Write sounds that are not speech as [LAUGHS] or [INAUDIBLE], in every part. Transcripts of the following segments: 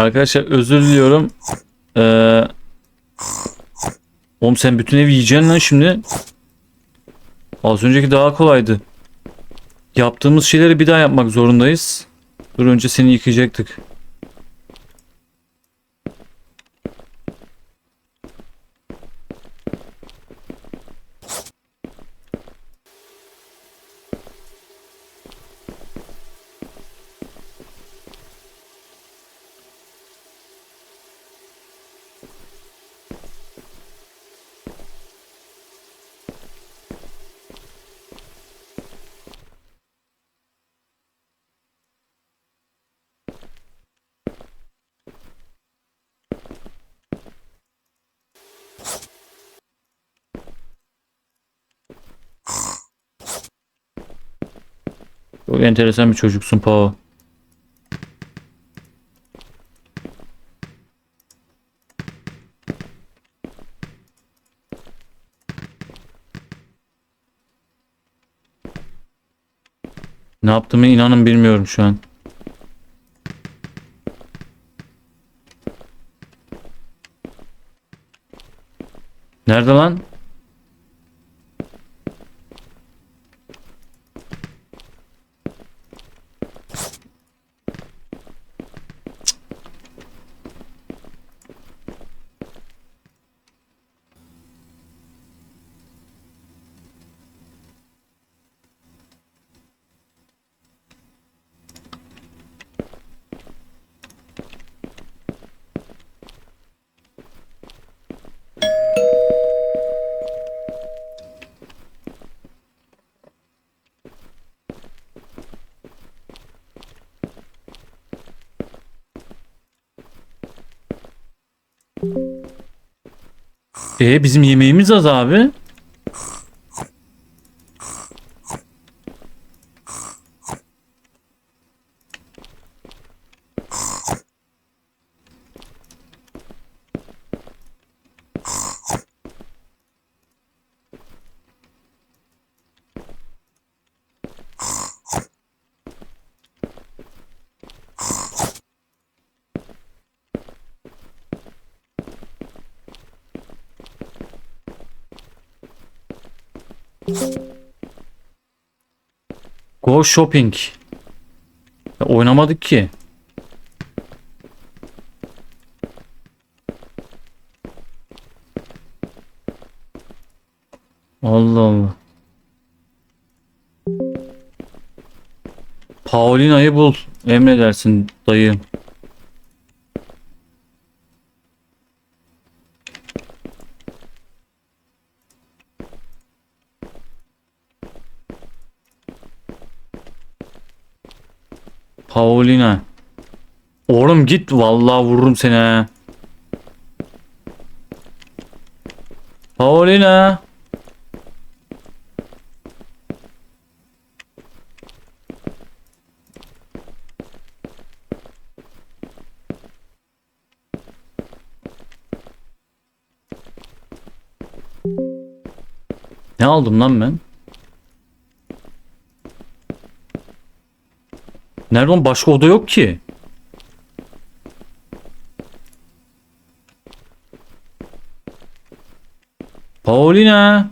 Arkadaşlar özür diliyorum. Ee, oğlum sen bütün evi yiyeceksin lan şimdi. Az önceki daha kolaydı. Yaptığımız şeyleri bir daha yapmak zorundayız. Dur önce seni yıkayacaktık. Çok enteresan bir çocuksun Pao. Ne yaptığımı inanın bilmiyorum şu an. Nerede lan? E bizim yemeğimiz az abi. Go shopping. Ya oynamadık ki. Allah Allah. Paulina'yı bul. Emredersin dayı. Paulina. Oğlum git vallahi vururum seni. Paulina. Ne aldım lan ben? Nerede oğlum? Başka oda yok ki. Paulina.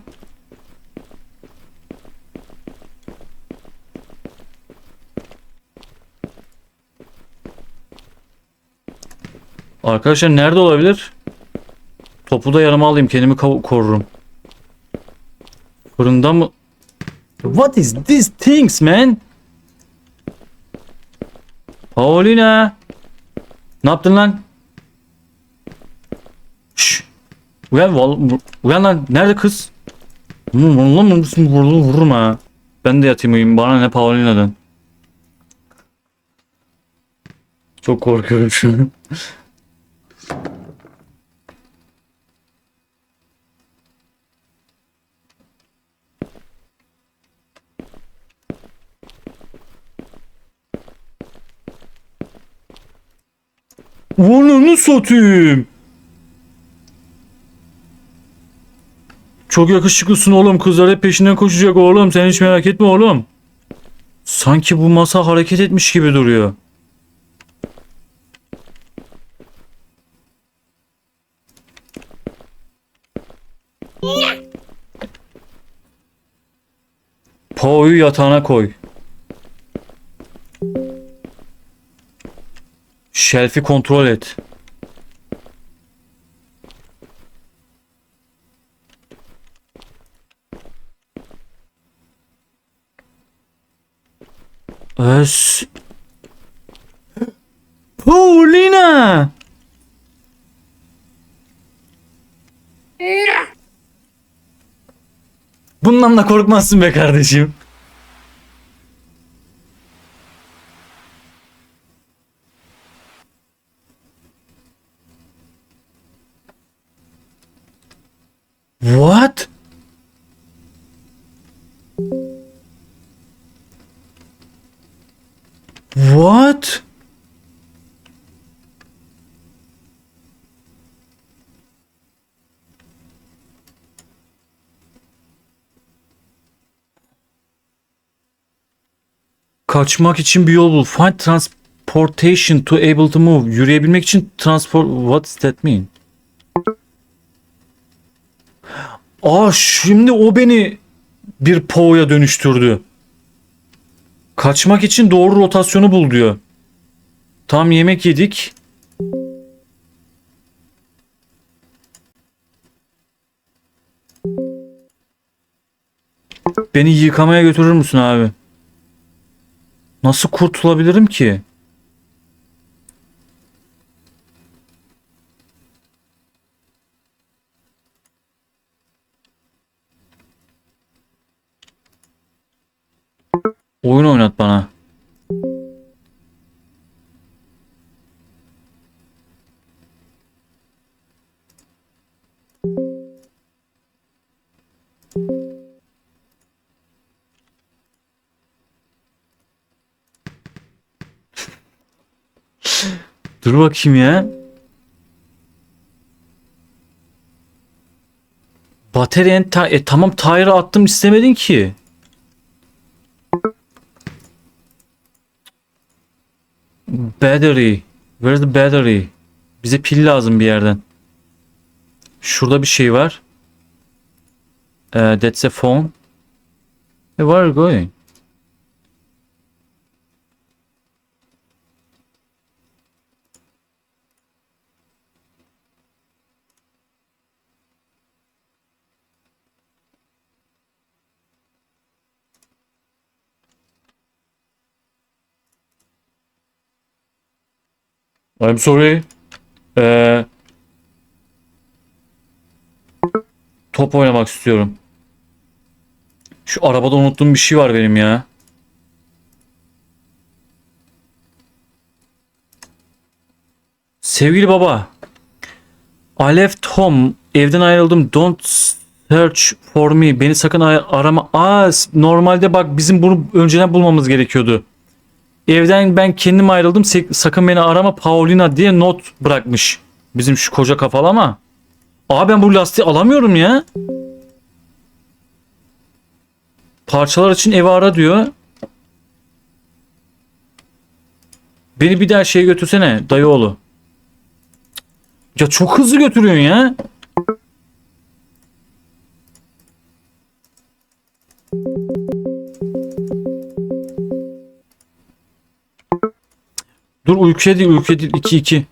Arkadaşlar nerede olabilir? Topu da yanıma alayım kendimi korurum. Fırında mı? What is these things man? Paulina. Ne yaptın lan? Şşş. Uyan, val- uyan lan. Nerede kız? Lan mısın vururum, vururum ha. Ben de yatayım uyuyayım. Bana ne Paulina'dan. Çok korkuyorum şu an. Ananı satayım. Çok yakışıklısın oğlum. Kızlar hep peşinden koşacak oğlum. Sen hiç merak etme oğlum. Sanki bu masa hareket etmiş gibi duruyor. Po'yu yatağına koy. Shelf'i kontrol et. Ös. Paulina. Bundan da korkmazsın be kardeşim. What? Kaçmak için bir yol bul. Find transportation to able to move. Yürüyebilmek için transport... What does that mean? Aa şimdi o beni bir Po'ya dönüştürdü. Kaçmak için doğru rotasyonu bul diyor. Tam yemek yedik. Beni yıkamaya götürür müsün abi? Nasıl kurtulabilirim ki? Oyun oynat bana. [LAUGHS] Dur bakayım ya. Batarya ta e, tamam tire'ı attım istemedin ki. Battery. Where's the battery? Bize pil lazım bir yerden. Şurada bir şey var. Uh, that's a phone. Hey, where are you going? I'm sorry. Ee, top oynamak istiyorum. Şu arabada unuttuğum bir şey var benim ya. Sevgili baba. I left home. Evden ayrıldım. Don't search for me. Beni sakın arama. Aa, normalde bak bizim bunu önceden bulmamız gerekiyordu. Evden ben kendim ayrıldım. Sakın beni arama Paulina diye not bırakmış. Bizim şu koca kafalı ama. Aa ben bu lastiği alamıyorum ya. Parçalar için evi ara diyor. Beni bir daha şeye götürsene dayıoğlu. Ya çok hızlı götürüyorsun ya. Dur uykuya değil uykuya değil 2 2.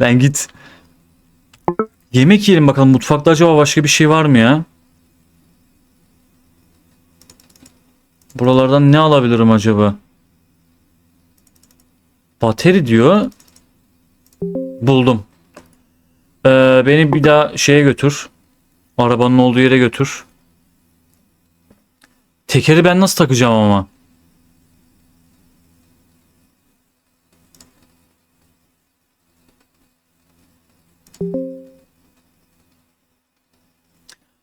Lan git. Yemek yiyelim bakalım mutfakta acaba başka bir şey var mı ya? Buralardan ne alabilirim acaba? Bateri diyor. Buldum. Ee, beni bir daha şeye götür. Arabanın olduğu yere götür. Tekeri ben nasıl takacağım ama?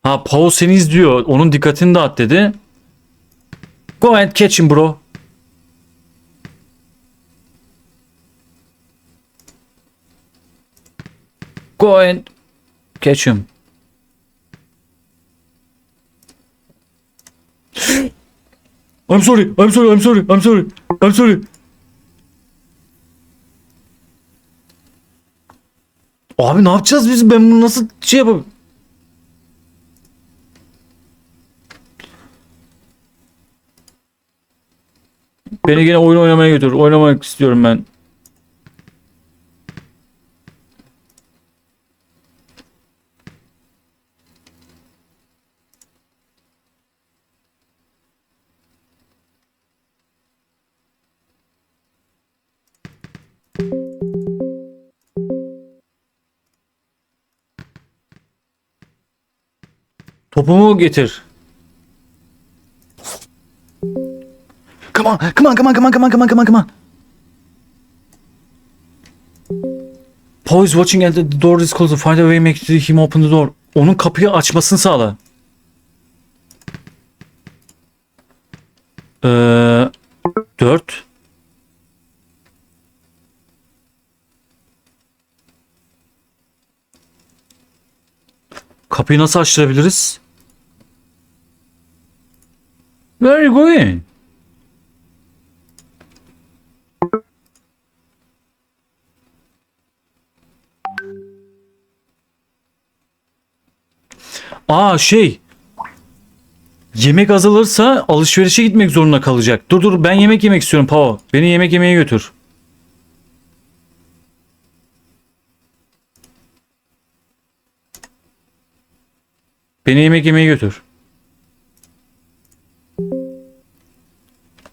Ha Paul seni izliyor. Onun dikkatini dağıt dedi. Go and catch him bro. Go and catch him. I'm sorry. I'm sorry. I'm sorry. I'm sorry. I'm sorry. Abi ne yapacağız biz? Ben bunu nasıl şey yapayım? Beni yine oyun oynamaya götür. Oynamak istiyorum ben. Topumu getir. Come on, come on, come on, come on, come on, come on, come on, come on. Paul is watching and the door is closed. Find a way make him open the door. Onun kapıyı açmasını sağla. Ee, dört. Kapıyı nasıl açtırabiliriz? Where are you going? Aa şey. Yemek azalırsa alışverişe gitmek zorunda kalacak. Dur dur ben yemek yemek istiyorum Pao. Beni yemek yemeye götür. Beni yemek yemeye götür.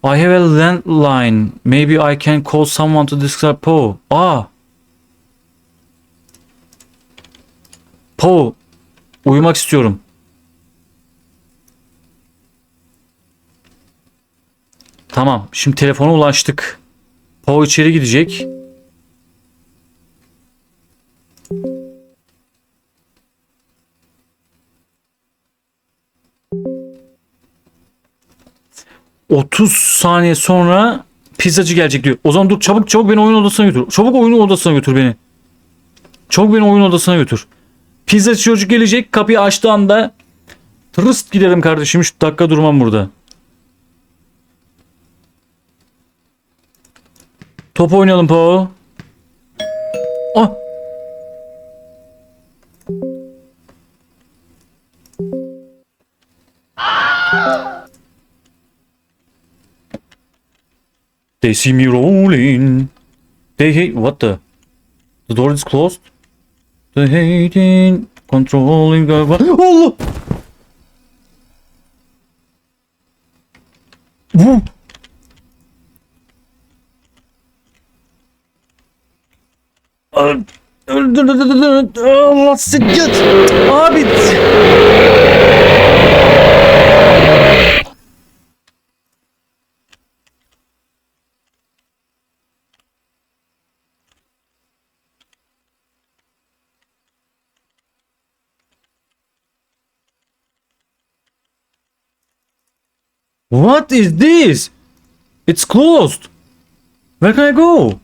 I have a landline. Maybe I can call someone to discuss Poe. Aa. Poe. Uyumak istiyorum. Tamam. Şimdi telefona ulaştık. Poe içeri gidecek. ...30 saniye sonra pizzacı gelecek diyor. O zaman dur çabuk çabuk beni oyun odasına götür. Çabuk oyun odasına götür beni. Çabuk beni oyun odasına götür. Pizzacı çocuk gelecek kapıyı açtığı anda tırıst giderim kardeşim 3 dakika durmam burada. Top oynayalım Paul. Ah. They see me rolling. They hate what the? The door is closed. The hating, controlling the... Allah! Bu. Allah sıkınt. Abi. What is this? It's closed. Where can I go?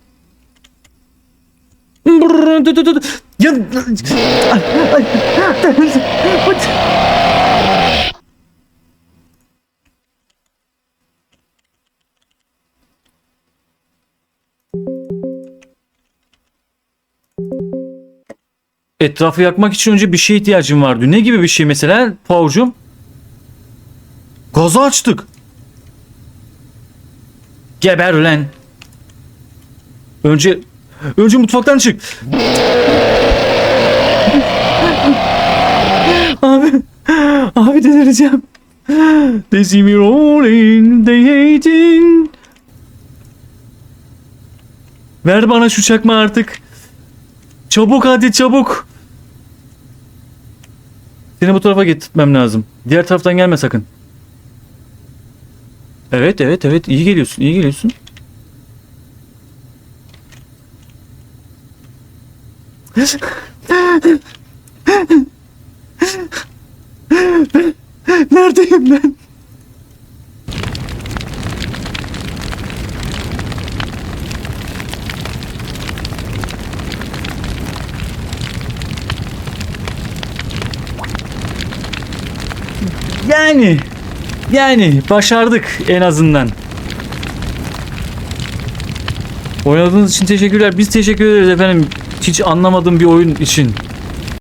Ya Etrafı yakmak için önce bir şeye ihtiyacım vardı. Ne gibi bir şey mesela Paucum? Gazı açtık. Geber ulan. Önce önce mutfaktan çık. abi abi delireceğim. They see me rolling, they hating. Ver bana şu çakma artık. Çabuk hadi çabuk. Seni bu tarafa getirtmem lazım. Diğer taraftan gelme sakın. Evet evet evet iyi geliyorsun iyi geliyorsun. [LAUGHS] Neredeyim ben? Yani başardık en azından. Oynadığınız için teşekkürler. Biz teşekkür ederiz efendim. Hiç anlamadığım bir oyun için.